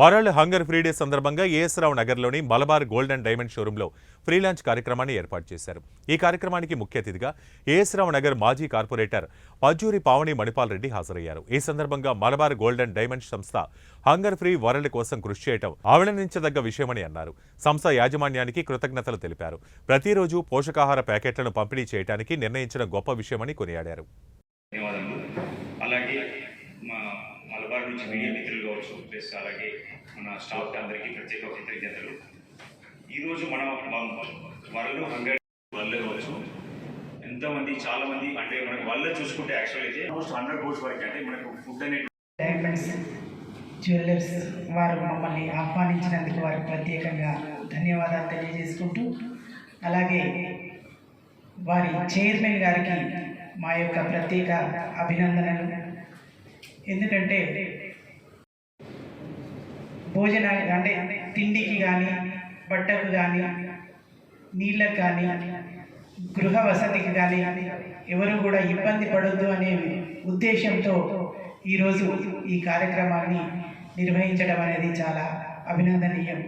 World hunger free day సందర్భంగా as Rao నగర్లోని Malabar gold and diamond షోరూంలో ఫ్రీలాంచ్ కార్యక్రమాన్ని ఏర్పాటు చేశారు. ఈ కార్యక్రమానికి ముఖ్య అతిథిగా ఏఎస్ రావు నగర్ మాజీ కార్పొరేటర్ పజ్జూరి పావని మణిపాల్ రెడ్డి హాజరయ్యారు. ఈ సందర్భంగా మలబార్ గోల్డ్ అండ్ డైమండ్ సంస్థ హంగర్ ఫ్రీ వరల్డ్ కోసం కృషి చేయటం అభినందించదగ్గ విషయమని అన్నారు. సంస్థ యాజమాన్యానికి కృతజ్ఞతలు తెలిపారు. ప్రతిరోజు పోషకాహార ప్యాకెట్లను పంపిణీ చేయడానికి నిర్ణయించిన గొప్ప విషయమని కొనియాడారు. అలాగే మా మలబార్ నుంచి మీడియా మిత్రులు కావచ్చు ప్లస్ అలాగే మన స్టాఫ్ అందరికీ ప్రత్యేక కృతజ్ఞతలు. ఈరోజు మనం వరలు హంగర్ వరల్డ్ కావచ్చు. ఎంతమంది చాలా మంది అంటే మనకు వల్ల చూసుకుంటే యాక్చువల్ అయితే ఆల్మోస్ట్ హండ్రెడ్ కోర్స్ వరకు అంటే మనకు ఫుడ్ అనేది జ్యువెలర్స్ వారు మమ్మల్ని ఆహ్వానించినందుకు వారికి ప్రత్యేకంగా ధన్యవాదాలు తెలియజేసుకుంటూ అలాగే వారి చైర్మన్ గారికి మా యొక్క ప్రత్యేక అభినందనలు. ఎందుకంటే భోజనాలు అంటే తిండికి కానీ బట్టకు కానీ నీళ్ళకు కానీ గృహ వసతికి కానీ ఎవరు కూడా ఇబ్బంది పడొద్దు అనే ఉద్దేశంతో ఈరోజు ఈ కార్యక్రమాన్ని నిర్వహించడం అనేది చాలా అభినందనీయం.